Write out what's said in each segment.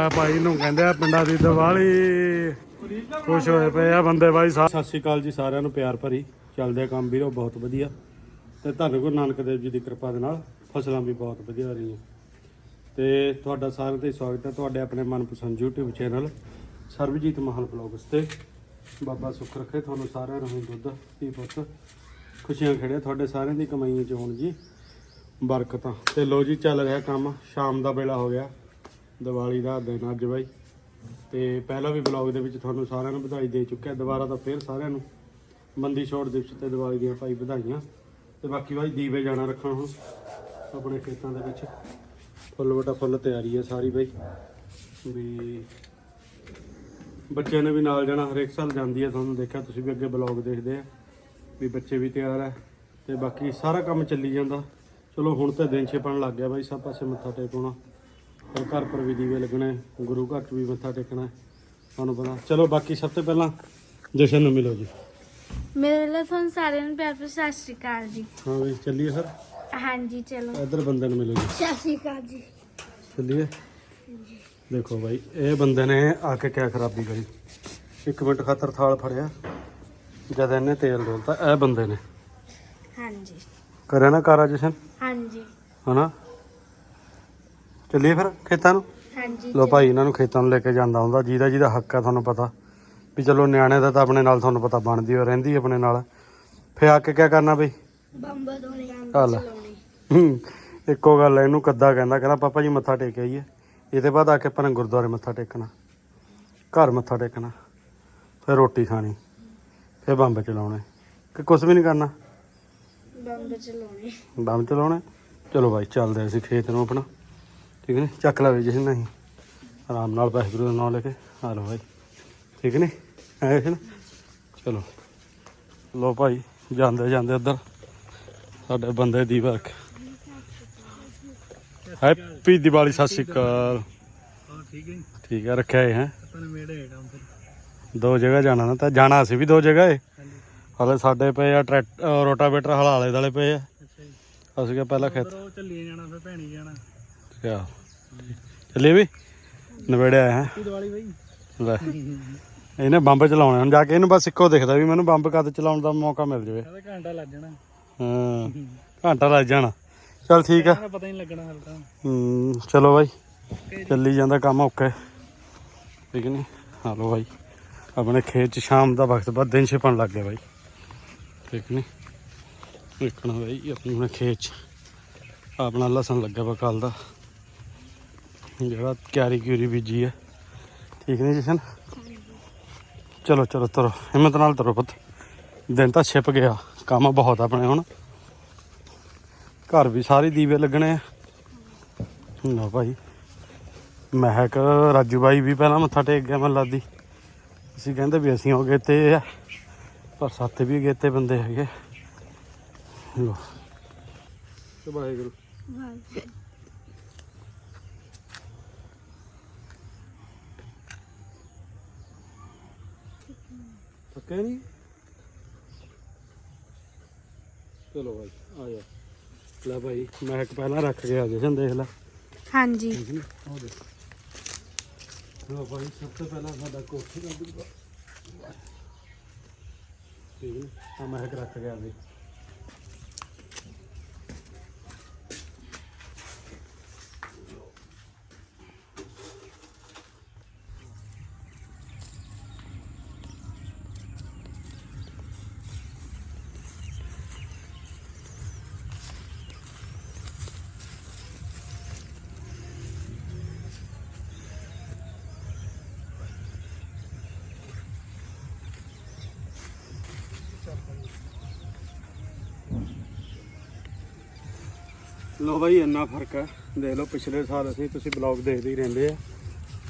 ਆ ਭਾਈ ਨੂੰ ਕਹਿੰਦੇ ਆ, ਪਿੰਡਾਂ ਦੀ ਦੀਵਾਲੀ। ਖੁਸ਼ ਹੋਏ ਪਏ ਆ ਬੰਦੇ ਬਾਈ ਸਤਿ ਸ਼੍ਰੀ ਅਕਾਲ ਜੀ ਸਾਰਿਆਂ ਨੂੰ, ਪਿਆਰ ਭਰੀ। ਚੱਲਦੇ ਆ ਕੰਮ ਵੀਰੋ, ਬਹੁਤ ਵਧੀਆ। ਤੇ ਧੰਨ ਗੁਰੂ ਨਾਨਕ ਦੇਵ ਜੀ ਦੀ ਕਿਰਪਾ ਦੇ ਨਾਲ ਫਸਲਾਂ ਵੀ ਬਹੁਤ ਵਧੀਆ ਰਹੀਆਂ। ਤੇ ਤੁਹਾਡਾ ਸਾਰਿਆਂ ਦਾ ਹੀ ਸਵਾਗਤ ਹੈ ਤੁਹਾਡੇ ਆਪਣੇ ਮਨਪਸੰਦ YouTube ਚੈਨਲ ਸਰਬਜੀਤ ਮਹਾਨ ਬਲੌਗਸ ਤੇ। ਬਾਬਾ ਸੁੱਖ ਰੱਖੇ ਤੁਹਾਨੂੰ ਸਾਰਿਆਂ ਨੂੰ, ਦੁੱਧ, ਧੀ ਪੁੱਤ। ਖੁਸ਼ੀਆਂ ਖੜੇ ਤੁਹਾਡੇ ਸਾਰਿਆਂ ਦੀ ਕਮਾਈਆਂ ਚ ਹੋਣ ਜੀ। ਬਰਕਤਾਂ। ਤੇ ਲੋ ਜੀ, ਚੱਲ ਰਿਹਾ ਕੰਮ, ਸ਼ਾਮ ਦਾ ਵੇਲਾ ਹੋ ਗਿਆ। ਦੀਵਾਲੀ ਦਾ ਦਿਨ ਅੱਜ ਬਾਈ। ਤੇ ਪਹਿਲਾਂ ਵੀ ਬਲੌਗ ਦੇ ਵਿੱਚ ਤੁਹਾਨੂੰ ਸਾਰਿਆਂ ਨੂੰ ਵਧਾਈ ਦੇ ਚੁੱਕਿਆ। ਦੁਬਾਰਾ ਤਾਂ ਫੇਰ ਸਾਰਿਆਂ ਨੂੰ ਬੰਦੀ ਛੋੜ ਦਿਵਸ ਤੇ ਦੀਵਾਲੀ ਦੀਆਂ ਭਾਈ ਵਧਾਈਆਂ। ਤੇ ਬਾਕੀ ਬਾਈ ਦੀਵੇ ਜਾਣਾ ਰੱਖਣ ਹੁਣ ਆਪਣੇ ਖੇਤਾਂ ਦੇ ਵਿੱਚ। ਫੁੱਲ ਵਟਾ ਫੁੱਲ ਤਿਆਰੀ ਹੈ ਸਾਰੀ ਬਾਈ। ਵੀ ਬੱਚਿਆਂ ਨੇ ਵੀ ਨਾਲ ਜਾਣਾ, ਹਰੇਕ ਸਾਲ ਜਾਂਦੀ ਹੈ ਤੁਹਾਨੂੰ ਦੇਖਿਆ, ਤੁਸੀਂ ਵੀ ਅੱਗੇ ਬਲੌਗ ਦੇਖਦੇ ਆ। ਵੀ ਬੱਚੇ ਵੀ ਤਿਆਰ ਹੈ ਤੇ ਬਾਕੀ ਸਾਰਾ ਕੰਮ ਚੱਲੀ ਜਾਂਦਾ। ਚਲੋ ਹੁਣ ਤਾਂ ਦਿਨ ਛਿਪਣ ਲੱਗ ਗਿਆ ਬਾਈ ਸਭ ਪਾਸੇ ਮੱਥਾ ਟੇਕਣਾ ਫਿਰ ਘਰ ਪਰ ਵੀ ਦੀਵੇ ਲੱਗਣੇ ਗੁਰੂ ਘਰ 'ਚ ਵੀ ਮੱਥਾ ਟੇਕਣਾ ਤੁਹਾਨੂੰ ਪਤਾ। ਚਲੋ ਬਾਕੀ ਸਭ ਤੋਂ ਪਹਿਲਾਂ ਜਸ਼ਨ ਨੂੰ ਮਿਲੋ ਜੀ। ਮੇਰੇ ਲਈ ਤੁਹਾਨੂੰ ਸਾਰਿਆਂ ਨੂੰ ਪਿਆਰ ਭਰੀ ਸਤਿ ਸ਼੍ਰੀ ਅਕਾਲ ਜੀ। ਹਾਂ ਵੀ ਚੱਲੀਏ ਸਰ? ਹਾਂਜੀ ਚਲੋ। ਇੱਧਰ ਬੰਦੇ ਨੂੰ ਮਿਲੋ ਜੀ। ਸਤਿ ਸ਼੍ਰੀ ਅਕਾਲ ਜੀ। ਚੱਲੀਏ? ਦੇਖੋ ਬਾਈ ਇਹ ਬੰਦੇ ਨੇ ਆ ਕੇ ਕਿਆ ਖਰਾਬੀ ਕਰੀ। ਇੱਕ ਮਿੰਟ ਖਾਤਰ ਥਾਲ ਫੜਿਆ। ਜਦ ਇਹਨੇ ਤੇਲ ਡੋਲਤਾ ਇਹ ਬੰਦੇ ਨੇ। ਹਾਂਜੀ। ਕਰਿਆ ਨਾ ਕਾਰਾ ਜਸ਼ਨ? ਹਾਂਜੀ। ਹਨਾ? ਚੱਲੀਏ ਫਿਰ ਖੇਤਾਂ ਨੂੰ? ਹਾਂਜੀ ਲੋ ਭਾਈ ਇਹਨਾਂ ਨੂੰ ਖੇਤਾਂ ਨੂੰ ਲੈ ਕੇ ਜਾਂਦਾ ਹੁੰਦਾ। ਜਿਹਦਾ ਜਿਹਦਾ ਹੱਕ ਹੈ ਤੁਹਾਨੂੰ ਪਤਾ। ਵੀ ਚਲੋ ਨਿਆਣੇ ਦਾ ਤਾਂ ਆਪਣੇ ਨਾਲ ਤੁਹਾਨੂੰ ਪਤਾ ਬਣਦੀ ਹੋ ਰਹਿੰਦੀ ਆਪਣੇ ਨਾਲ। ਫੇ ਆ ਕੇ ਕਿਆ ਕਰਨਾ ਬਈ? ਬੰਬ ਦੋਣੇ ਚੱਲ ਹੂੰ, ਇੱਕੋ ਗੱਲ ਹੈ ਇਹਨੂੰ ਕੱਦਾ ਕਹਿੰਦਾ ਕਹਿੰਦਾ ਪਾਪਾ ਜੀ ਮੱਥਾ ਟੇਕ ਆਈਏ। ਇਹਦੇ ਬਾਅਦ ਆ ਕੇ ਆਪਾਂ ਨੇ ਗੁਰਦੁਆਰੇ ਮੱਥਾ ਟੇਕਣਾ। ਘਰ ਮੱਥਾ ਟੇਕਣਾ। ਫਿਰ ਰੋਟੀ ਖਾਣੀ। ਫਿਰ ਬੰਬ ਚਲਾਉਣੇ। ਕਿ ਕੁਝ ਵੀ ਨਹੀਂ ਕਰਨਾ? ਬੰਬ ਚਲਾਉਣੇ। ਬੰਬ ਚਲਾਉਣੇ। ਚਲੋ ਭਾਈ ਚੱਲਦੇ ਅਸੀਂ ਖੇਤ ਨੂੰ ਆਪਣਾ। ਠੀਕ ਨੇ ਚੱਕ ਲਵੇ ਜਿਸ ਨਹੀਂ। ਆਰਾਮ ਨਾਲ ਵਾਹਿਗੁਰੂ ਦਾ ਨਾਮ ਲੈ ਕੇ ਆ ਲਓ ਭਾਈ ਠੀਕ ਨੇ ਐ ਨਾ? ਚਲੋ। ਲੋ ਭਾਈ ਜਾਂਦੇ ਜਾਂਦੇ ਉੱਧਰ ਸਾਡੇ ਬੰਦੇ ਦੀ ਵਰਕ। ਹੈਪੀ ਦੀਵਾਲੀ ਸਤਿ ਸ਼੍ਰੀ ਅਕਾਲ। ਹਾਂ ਠੀਕ ਹੈ ਠੀਕ ਹੈ ਰੱਖਿਆ ਹੈ? ਫਿਰ। ਦੋ ਜਗ੍ਹਾ ਜਾਣਾ ਨਾ ਤਾਂ ਜਾਣਾ ਅਸੀਂ ਵੀ ਦੋ ਜਗ੍ਹਾ ਏ। ਹਲੇ ਸਾਡੇ ਪਏ ਆ ਟਰੈਕ ਅ, ਰੋਟਾਵੇਟਰ ਹਲਾਲੇ ਵਾਲੇ ਪਏ ਆ। ਅਸੀਂ ਕਿਹਾ ਪਹਿਲਾਂ ਖੇਤ ਚੱਲੀਏ ਜਾਣਾ ਫਿਰ ਭੈਣੀ ਜਾਣਾ। ਕਿਆ? ਚੱਲੇ ਵੀ? ਨਵੇੜਿਆ ਹੈ। ਕੀ ਦੀਵਾਲੀ ਬਾਈ? ਲੈ। ਇਹਨੇ ਬੰਬ ਚਲਾਉਣੇ ਹੁਣ ਜਾ ਕੇ ਇਹਨੂੰ ਬਸ ਇੱਕੋ ਦਿਖਦਾ ਵੀ ਮੈਨੂੰ ਬੰਬ ਕਦ ਚਲਾਉਣ ਦਾ ਮੌਕਾ ਮਿਲ ਜਾਵੇ। ਘੰਟਾ ਲੱਗ ਜਾਣਾ। ਹਾਂ ਘੰਟਾ ਲੱਗ ਜਾਣਾ। ਚਲ ਠੀਕ ਆ। ਪਤਾ ਨਹੀਂ ਲੱਗਣਾ ਹੂੰ ਚਲੋ ਬਾਈ। ਚੱਲੀ ਜਾਂਦਾ ਕੰਮ ਓਕੇ ਠੀਕ ਨਹੀਂ ਹਾਲੋ ਬਾਈ। ਆਪਣੇ ਖੇਤ ਚ ਸ਼ਾਮ ਦਾ ਵਕਤ ਬਾਅਦ ਦਿਨ ਛਿਪਣ ਲੱਗ ਗਿਆ ਬਾਈ। ਠੀਕ ਨਹੀਂ ਦੇਖਣਾ ਬਾਈ ਆਪਣੇ ਖੇਤ ਚ। ਆਪਣਾ ਲਸਣ ਲੱਗਿਆ ਵਾ ਕੱਲ ਦਾ। ਜਿਹੜਾ ਕਿਆਰੀ ਕਿਉਰੀ ਬੀਜੀ ਹੈ ਠੀਕ ਨਹੀਂ ਜਸ਼ਨ ਚਲੋ ਚਲੋ ਤਰੋ। ਹਿੰਮਤ ਨਾਲ ਤਰੋ ਪੁੱਤ। ਦਿਨ ਤਾਂ ਛਿਪ ਗਿਆ। ਕੰਮ ਬਹੁਤ ਆਪਣੇ ਹੁਣ। ਘਰ ਵੀ ਸਾਰੇ ਦੀਵੇ ਲੱਗਣੇ ਆ। ਨਾ ਭਾਈ। ਮਹਿਕ ਰਾਜੂ ਬਾਈ ਵੀ ਪਹਿਲਾਂ ਮੱਥਾ ਟੇਕ ਗਿਆ ਮਨ ਲਾਦੀ ਅਸੀਂ ਕਹਿੰਦੇ ਵੀ ਅਸੀਂ ਹੋ ਗਏ ਤੇ ਆ। ਪਰ ਸਾਥੇ ਵੀ ਗਏ ਤੇ ਬੰਦੇ ਹੈਗੇ। ਲੋ ਤੇ ਵਾਹਿਗੁਰੂ। ਥੱਕੇ ਨਹੀਂ? ਚਲੋ ਭਾਈ ਆ ਜਾ। ਲੈ ਭਾਈ ਮਹਿਕ ਪਹਿਲਾਂ ਰੱਖ ਗਿਆ ਜਸ਼ਨ ਦੇਖ ਲੈ। ਹਾਂਜੀ। ਠੀਕ ਨੀ ਉਹ ਦੇ ਲੋ ਭਾਈ ਸਭ ਤੋਂ ਪਹਿਲਾਂ ਸਾਡਾ ਕੋਠੀ ਦਾ ਦੂਗਾ ਠੀਕ ਨੀ ਆ ਮਹਿਕ ਰੱਖ ਗਿਆ ਵੀ ਲੋ ਬਾਈ, ਇੰਨਾ ਫ਼ਰਕ ਹੈ। ਦੇਖ ਲਓ, ਪਿਛਲੇ ਸਾਲ ਅਸੀਂ ਤੁਸੀਂ ਬਲੌਗ ਦੇਖਦੇ ਹੀ ਰਹਿੰਦੇ ਆ